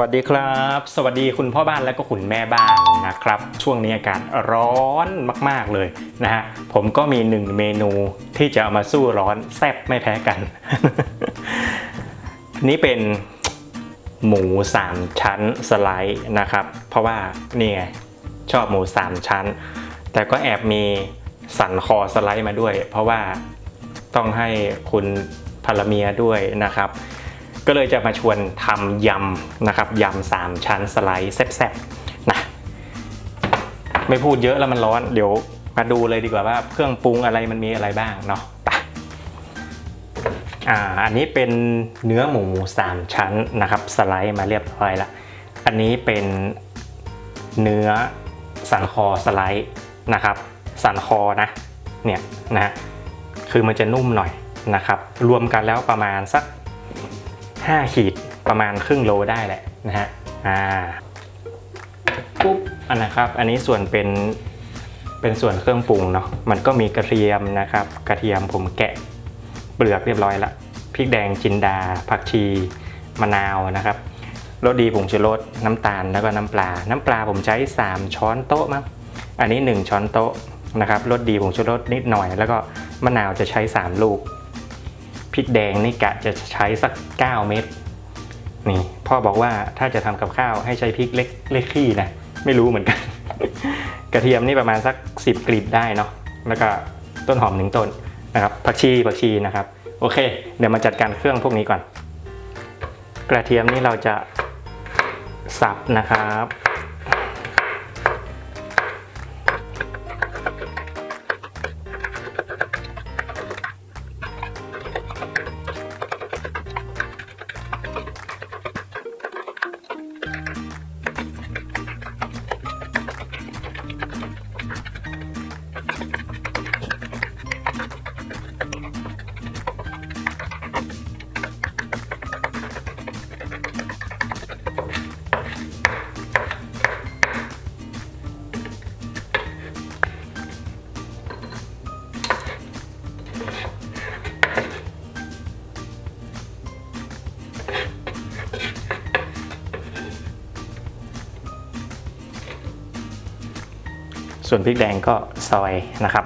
วัสดีครับ สวัสดีคุณพ่อบ้านและก็คุณแม่บ้านนะครับ ช่วงนี้อากาศร้อนมาก ๆเลยนะฮะผมก็มีหนึ่งเมนูที่จะเอามาสู้ร้อนแซ่บไม่แพ้กัน นี่เป็นหมูสามชั้นสไลด์นะครับ เพราะว่านี่ไงชอบหมูสามชั้น แต่ก็แอบมีสันคอสไลด์มาด้วย เพราะว่าต้องให้คุณภรรเมียด้วยนะครับ ก็เลยจะมาชวนทำยำนะครับยำสามชั้นสไลด์แซ่บๆนะไม่พูดเยอะแล้วมันร้อน เดี๋ยวมาดูเลยดีกว่าว่าเครื่องปรุงอะไรมันมีอะไรบ้างเนาะไปอ่าอันนี้เป็นเนื้อหมูสามชั้นนะครับสไลด์มาเรียบร้อยละอันนี้เป็นเนื้อสันคอสไลด์นะครับสันคอนะเนี่ยนะคือมันจะนุ่มหน่อยนะครับ รวมกันแล้วประมาณสัก 5 ขีดประมาณครึ่งโลได้แหละนะฮะอ่าปุ๊บอันนะครับ อันนี้ส่วนเป็นเป็นส่วนเครื่องปรุงเนาะมันก็มีกระเทียมนะครับ กระเทียมผมแกะเปลือกเรียบร้อยละพริกแดงจินดา ผักชีมะนาวนะครับรสดีผงชูรสน้ำตาลแล้วก็น้ำปลา น้ำปลาผมใช้ 3 ช้อนโต๊ะมั้งอันนี้ 1 ช้อนโต๊ะนะครับรสดีผงชูรสนิดหน่อย แล้วก็มะนาวจะใช้ 3 ลูก พริกแดงนี่กะจะใช้สัก 9 เม็ดนี่พ่อบอกว่าถ้าจะทำกับข้าวให้ใช้พริกเล็กเล็กขี้นะไม่รู้เหมือนกัน กระเทียมนี่ประมาณสัก 10 กลีบได้เนาะแล้วก็ต้นหอมหนึ่งต้นนะครับผักชีผักชีนะครับโอเค เดี๋ยวมาจัดการเครื่องพวกนี้ก่อน กระเทียมนี่เราจะสับนะครับ ส่วนพริกแดงก็ซอยนะครับ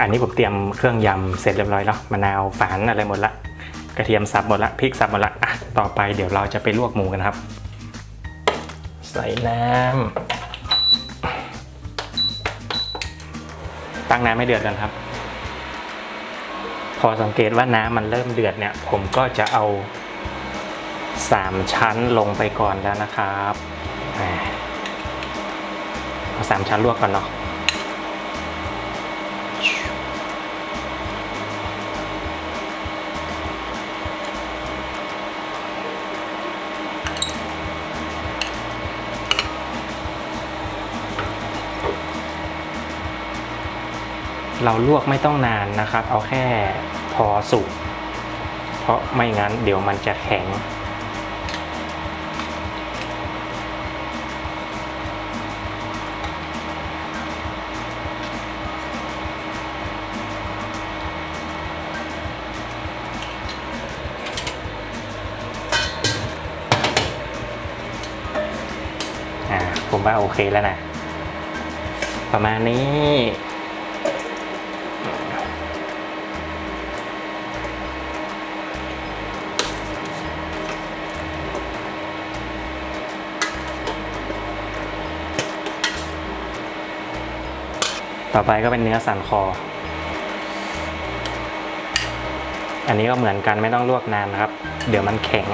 อันนี้ผมเตรียมเครื่องยำเสร็จเรียบร้อยแล้วมะนาวฝานอะไรหมดละ กระเทียมสับหมดละพริกสับหมดละอะต่อไปเดี๋ยวเราจะไปลวกหมูกันครับ ใส่น้ำตั้งน้ำให้เดือดกันครับ พอสังเกตว่าน้ำมันเริ่มเดือดเนี่ย ผมก็จะเอาสามชั้นลงไปก่อนแล้วนะครับอ่าเอาสามชั้นลวกก่อนเนาะ เราลวกไม่ต้องนานนะครับ เอาแค่พอสุก เพราะไม่งั้นเดี๋ยวมันจะแข็ง ผมว่าโอเคแล้วนะ ประมาณนี้ ต่อไปก็เป็นเนื้อสันคอ อันนี้ก็เหมือนกันไม่ต้องลวกนานนะครับ เดี๋ยวมันแข็ง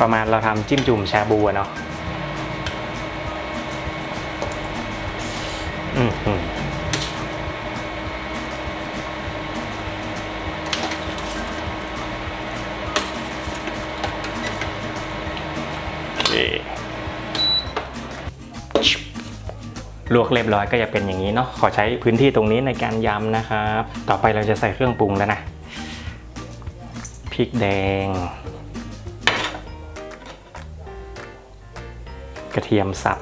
ประมาณเราทำจิ้มจุ่มชาบูเนาะอืมอืมลวกเรียบร้อยก็จะเป็นอย่างนี้เนาะ ขอใช้พื้นที่ตรงนี้ในการยำนะครับ ต่อไปเราจะใส่เครื่องปรุงแล้วนะ พริกแดง กระเทียมสับ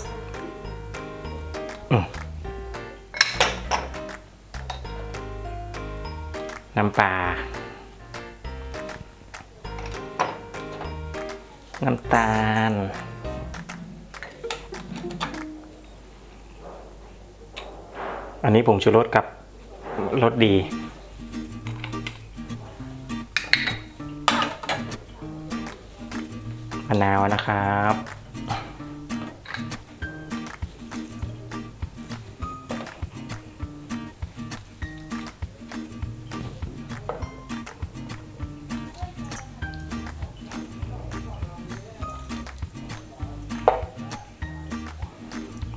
น้ำปลา น้ำตาล อันนี้ผงชูรสกับรสดี มะนาวนะครับ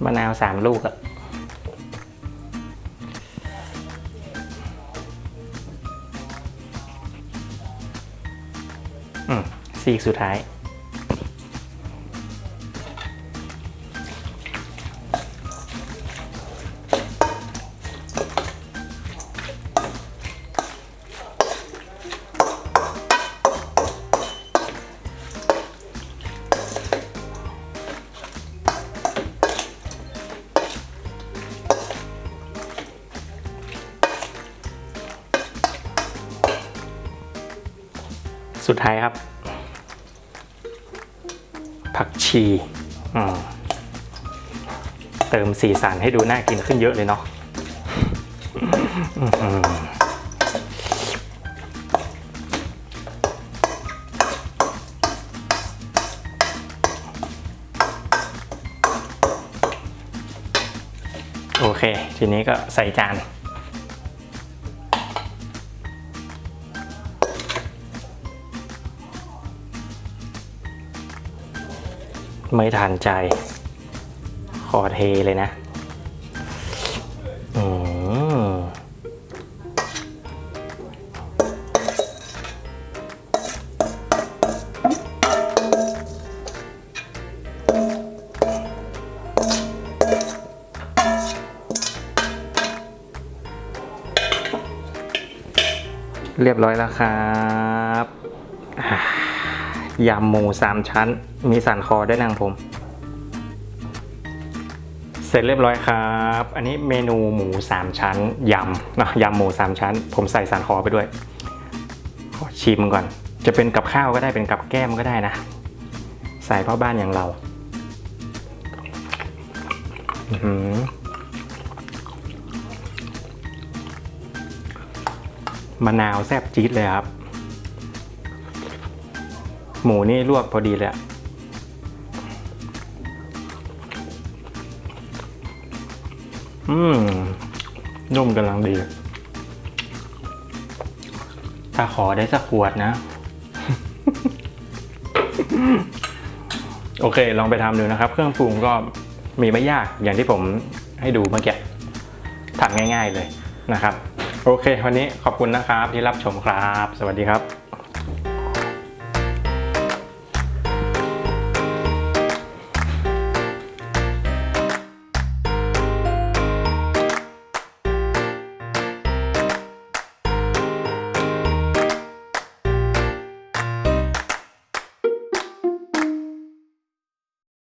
มะนาวสามลูกอะอืมซีกสุดท้าย ดท้ายครับ ผักชีเติมสีสันให้ดูน่ากินขึ้นเยอะเลยเนาะโอเค ทีนี้ก็ใส่จาน ไม่ทันใจ ขอเทเลยนะอืมเรียบร้อยแล้วครับ ยำหมูสามชั้น มีสันคอได้นางผม เสร็จเรียบร้อยครับ อันนี้เมนูหมูสามชั้นยำนะยำหมูสามชั้น ผมใส่สันคอไปด้วย ขอชิมก่อน จะเป็นกับข้าวก็ได้เป็นกับแก้มก็ได้นะ ใส่พ่อบ้านอย่างเราอืมะนาวแซ่บจี๊ดเลยครับ หมูนี่ลวกพอดีเลยอะอืมนุ่มกำลังดี ถ้าขอได้สักขวดนะ โอเค ลองไปทำดูนะครับ เครื่องปรุงก็มีไม่ยากอย่างที่ผมให้ดูเมื่อกี้ทำง่าย ๆเลยนะครับ โอเค วันนี้ขอบคุณนะครับที่รับชมครับ สวัสดีครับ